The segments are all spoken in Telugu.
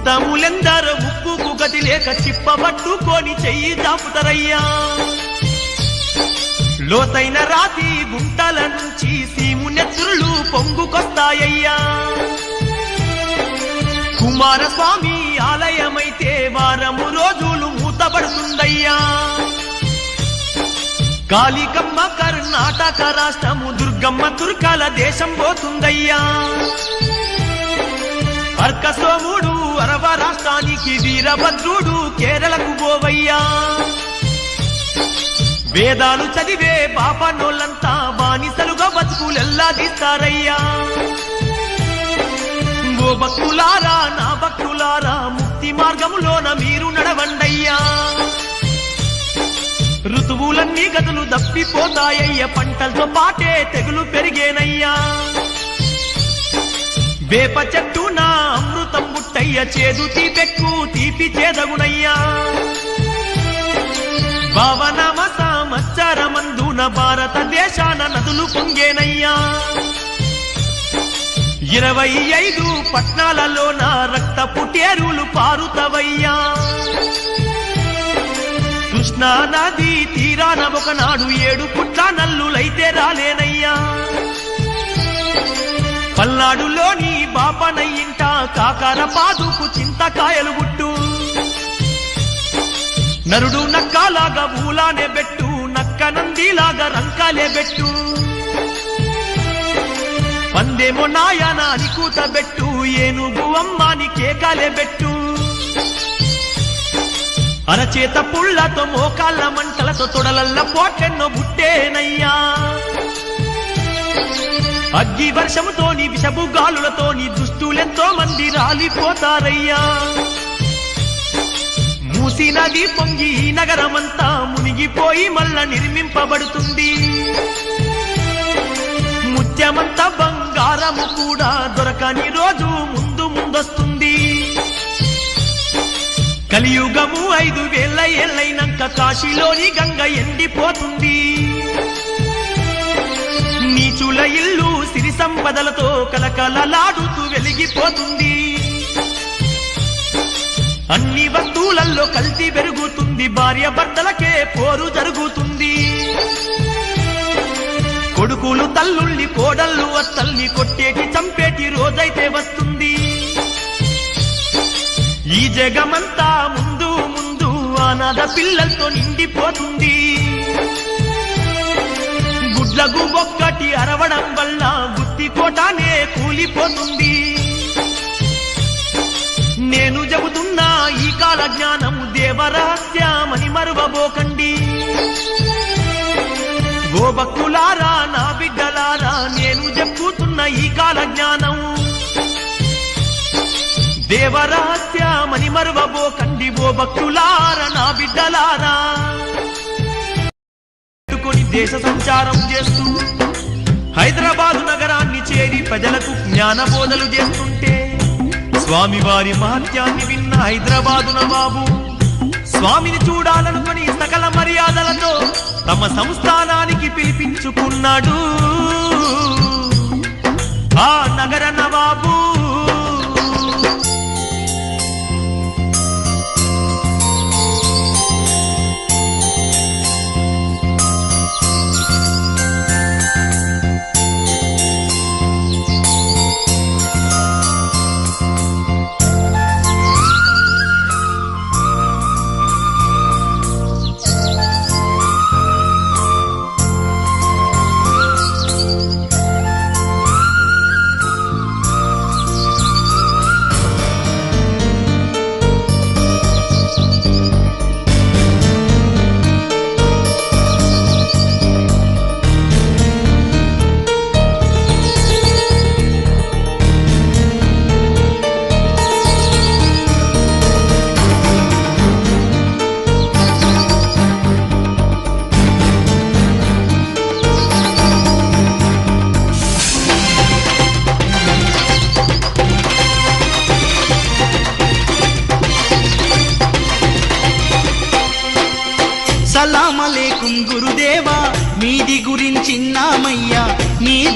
ఉత్తములెందరో ముక్కుకు గతి లేక చిప్పబట్టుకొని చెయ్యి దాపుతరయ్యా. లోతైన రాతి గుంటల నుంచి సీము నెత్తురులు పొంగుకొస్తాయ్యా కుమారస్వామి ఆలయమైతే వారము రోజులు మూతబడుతుందయ్యా. కాళికమ్మ కర్ణాటక రాష్ట్రము దుర్గమ్మ తుర్కాల దేశం పోతుందయ్యా. అర్కసోముడు అరవ రాష్ట్రానికి వీరభద్రుడు కేరళకు పోవయ్యా. వేదాలు చదివే పాపనోళ్ళంతా బానిసలుగా బతుకులెల్లా తీస్తారయ్యా. ఓ భక్తులారా నా భక్తులారా ముక్తి మార్గములోన మీరు నడవండయ్యా. ఋతువులన్నీ గదులు దప్పిపోతాయ్య పంటలతో పాటే తెగులు పెరిగేనయ్యా. వేప చెట్టు నా అమృతం బుట్టయ్య చేదు తీపెక్కు తీపి చేదగునయ్యా. భవనమ సంవత్సరమందున భారతదేశాన నదులు పొంగేనయ్యా. ఇరవై ఐదు పట్నాలలోన రక్త పుటేరులు పారుతవయ్యా. కృష్ణా నది తీరాన ఒకనాడు ఏడు పుట్ల నల్లులైతే రాలేనయ్యా. పల్నాడులోని కాకర పాదుకు చింతకాయలు గుట్టు. నరుడు నక్కలాగా ఊలానే బెట్టు నక్క నందిలాగా రంకాలే బెట్టు పందేమో నాయన కూత బెట్టు ఏనుగు అమ్మాని కేకాలే బెట్టు అరచేత పుళ్ళతో మోకాళ్ళ మంటలతో తొడలల్ల పోటెన్నో బుట్టేనయ్యా. అగ్గి వర్షముతోని విషపు గాలులతోని దుస్తులెంతో మంది రాలిపోతారయ్యా. మూసి నది పొంగి ఈ నగరమంతా మునిగిపోయి మళ్ళా నిర్మింపబడుతుంది. ముత్యమంతా బంగారము కూడా దొరకని రోజు ముందు ముందొస్తుంది. కలియుగము ఐదు వేల ఏళ్ళైనాక కాశీలోని గంగ ఎండిపోతుంది. నీచుల ఇల్లు సిరి సంపదలతో కలకలలాడుతూ వెలిగిపోతుంది. అన్ని వస్తువులలో కల్తీ పెరుగుతుంది భార్య భర్తలకే పోరు జరుగుతుంది. కొడుకులు తల్లుల్ని కోడళ్ళు అత్తల్ని కొట్టేటి చంపేటి రోజైతే వస్తుంది. ఈ జగమంతా ముందు ముందు అనాథ పిల్లలతో నిండిపోతుంది. గుడ్లకు ఒక్కటి అరవడం వల్ల గుత్తి కోటానే కూలిపోతుంది. నేను చెబుతున్నా ఈ కాల జ్ఞానం దేవరహస్యమని మరువబోకండి. ఓ భక్తులారా నా బిడ్డలారా నేను చెప్పుతున్న ఈ కాల జ్ఞానం దేవరహస్యమని మరువబోకండి. ఓ భక్తులారా నా బిడ్డలారా. పెట్టుకొని దేశ సంచారం చేస్తూ హైదరాబాదు నగరాన్ని చేరి ప్రజలకు జ్ఞాన బోధలు చేస్తుంటే స్వామివారి మహత్యాన్ని విన్న హైదరాబాదు నవాబు స్వామిని చూడాలనుకుని సకల మర్యాదలతో తమ సంస్థానానికి పిలిపించుకున్నాడు. ఆ నగర నవాబు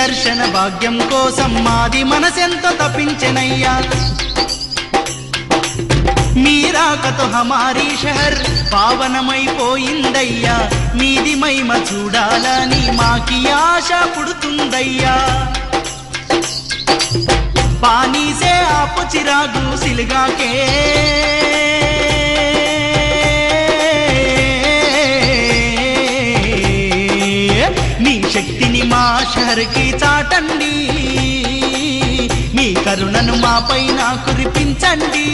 దర్శన భాగ్యం కోసం మాది మనసెంత తప్పించనయ్యా మీరాకతో హమారీ షహర్ పావనమైపోయిందయ్యా. మీది మహిమ చూడాలని మాకి ఆశ పుడుతుందయ్యా. పానీసే ఆపు చిరాగు సిలిగాకే. షహర్కి చాటండి. మీ కరుణను మాపైన కురిపించండి.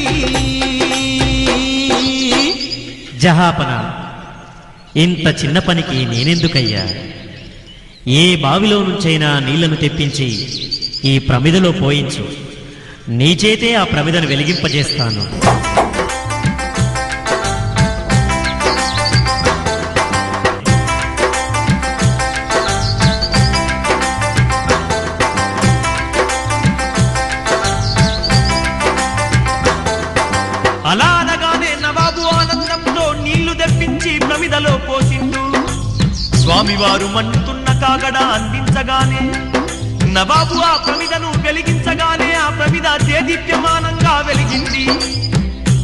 జహాపన ఇంత చిన్న పనికి నేనెందుకయ్యా? ఏ బావిలో నుంచైనా నీళ్ళను తెప్పించి ఈ ప్రమిదలో పోయించు. నీ చేతే ఆ ప్రమిదను వెలిగింపజేస్తాను. ప్రమిదలో పోసిండు. స్వామివారు మండుతున్న కాగడ అందించగానే నవాబు ఆ ప్రమిదను వెలిగించగానే ఆ ప్రమిద దేదీప్యమానంగా వెలిగింది.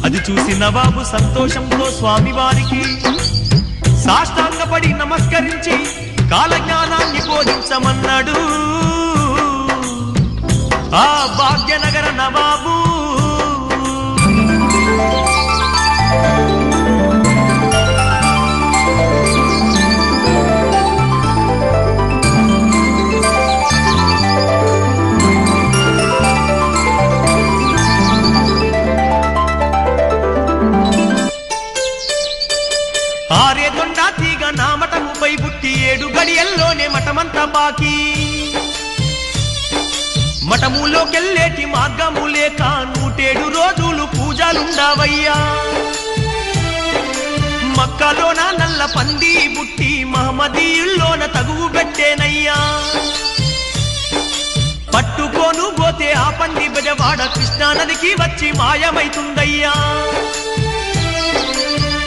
అది చూసి నవాబు సంతోషంతో స్వామివారికి సాష్టాంగపడి నమస్కరించి కాలజ్ఞానాన్ని బోధించమన్నాడు. ఆ భాగ్యనగర నవాబు బాకీ మఠములోకెళ్ళేటి మార్గము లేక నూటేడు రోజులు పూజలుండవయ్యా. మక్కలోన నల్ల పంది బుట్టి మహమదీయుల్లోన తగువు పెట్టేనయ్యా. పట్టుకోను పోతే ఆ పంది బజవాడ కృష్ణానదికి వచ్చి మాయమైతుందయ్యా.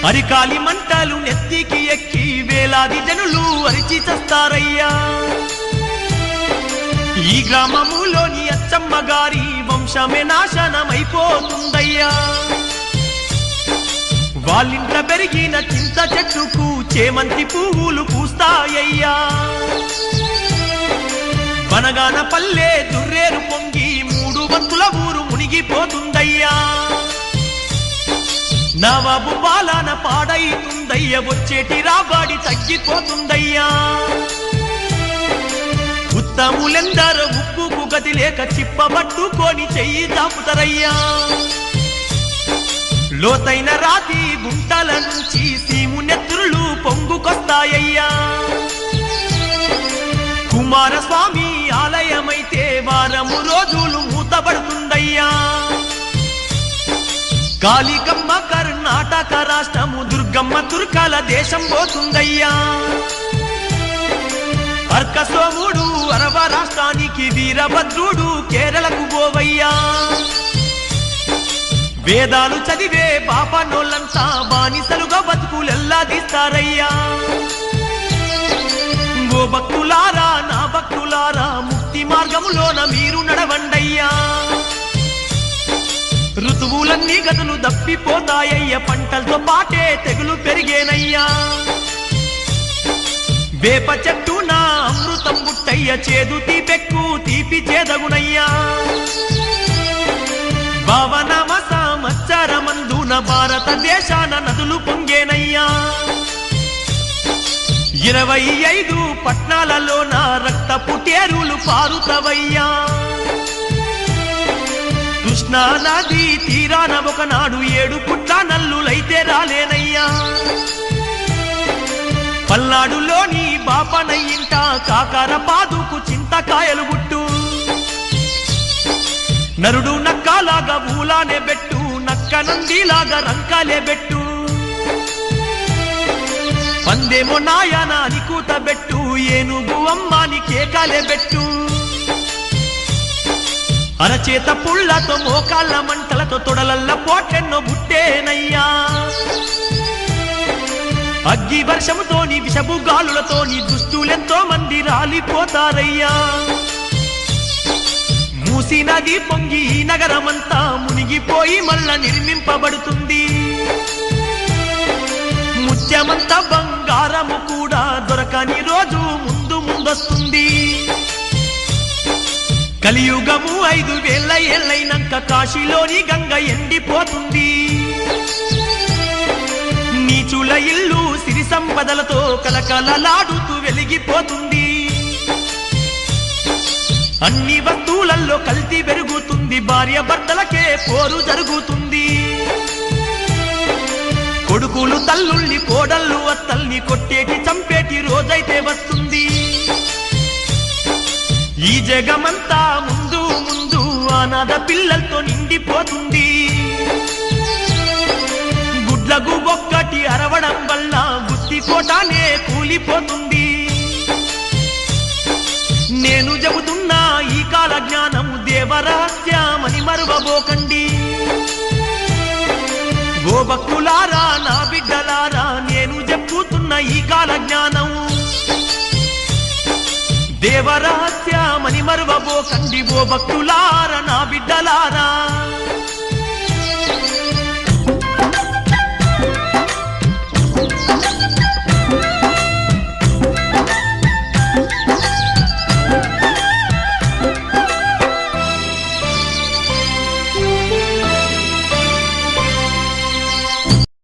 అరికాలి మంటలు నెత్తికి ఎక్కి వేలాది జనులు అరిచి చస్తారయ్యా. ఈ గ్రామములోని అచ్చమ్మ గారి వంశమే నాశనమైపోతుందయ్యా. వాళ్ళింట పెరిగిన చింత చెట్టుకు చేమంతి పువ్వులు పూస్తాయ్యా వనగాన పల్లె దుర్రేరు పొంగి మూడు వంతుల ఊరు మునిగిపోతుందయ్యా. నవాబు పాలన పాడైతుందయ్య వచ్చేటి రాబాడి తగ్గిపోతుందయ్యా. ఉత్తములెందర ఉప్పుకు గది లేక చిప్పబట్టుకొని చెయ్యి తాపుతారయ్యా లోతైన రాతి గుంటల నుంచి సీము పొంగుకొస్తాయ్యా కుమారస్వామి ఆలయమైతే వారము రోజులు మూతబడుతుందయ్యా కాళికమ్మ కర్ణాటక రాష్ట్రము దుర్గమ్మ తుర్కాల దేశం పోతుందయ్యా. అర్కసోముడు అరవ రాష్ట్రానికి వీరభద్రుడు కేరళకు పోవయ్యా. వేదాలు చదివే పాపనోళ్ళంతా బానిసలుగా బతుకులెల్లా తీస్తారయ్యా. ఓ భక్తులారా నా భక్తులారా ముక్తి మార్గములోన మీరు నడవండయ్యా. ఋతువులన్నీ గదులు దప్పిపోతాయ్య పంటలతో పాటే తెగులు పెరిగేనయ్యా. వేప చెట్టు నా అమృతం బుట్టయ్య చేదు తీపెక్కు తీపి చేదగునయ్యా. భావనమ సంవత్సరమందున భారతదేశాన నదులు పొంగేనయ్యా. ఇరవై ఐదు పట్నాలలో నా రక్తపు టేరులు పారుతవయ్యా. కృష్ణా నది తీరాన ఒకనాడు ఏడు పుట్ల నల్లులైతే రాలేనయ్యా పల్నాడులోని బాపనయ్యింట కాకర పాదుకు చింతకాయలు గుట్టు. నరుడు నక్కలాగా ఊలానే బెట్టు నక్క నందిలాగా రంకాలే బెట్టు పందేమో నాయన అని కూత బెట్టు ఏనుగు అమ్మాని కేకాలే బెట్టు అరచేత పుళ్ళతో మోకాళ్ళ మంటలతో తొడలల్ల పోటెన్నో బుట్టేనయ్యా. అగ్గి వర్షముతోని విషపు గాలులతోని దుస్తులెంతో మంది రాలిపోతారయ్యా. మూసి నది పొంగి ఈ నగరమంతా మునిగిపోయి మళ్ళా నిర్మింపబడుతుంది. ముత్యమంత బంగారము కూడా దొరకని రోజు ముందు ముందొస్తుంది. కలియుగము ఐదు వేల ఎల్లైనాక కాశీలోని గంగ ఎండిపోతుంది. నీచుల ఇల్లు సిరి సంపదలతో కలకలలాడుతూ వెలిగిపోతుంది. అన్ని వస్తువులలో కల్తీ పెరుగుతుంది భార్య భర్తలకే పోరు జరుగుతుంది. కొడుకులు తల్లుల్ని కోడళ్ళు అత్తల్ని కొట్టేటి చంపేటి రోజైతే వస్తుంది. ఈ జగమంతా ముందు ముందు అనాథ పిల్లలతో నిండిపోతుంది. గుడ్లకు ఒక్కటి అరవడం వల్ల బుద్ధి కోటానే కూలిపోతుంది. నేను చెబుతున్నా ఈ కాల జ్ఞానం దేవరహస్యమని మరువబోకండి. ఓ భక్తులారా నా బిడ్డలారా నేను చెప్పుతున్న ఈ కాల జ్ఞానం దేవరహస్య మరువబోకండి ఓ భక్తులారా నా బిడ్డలారా.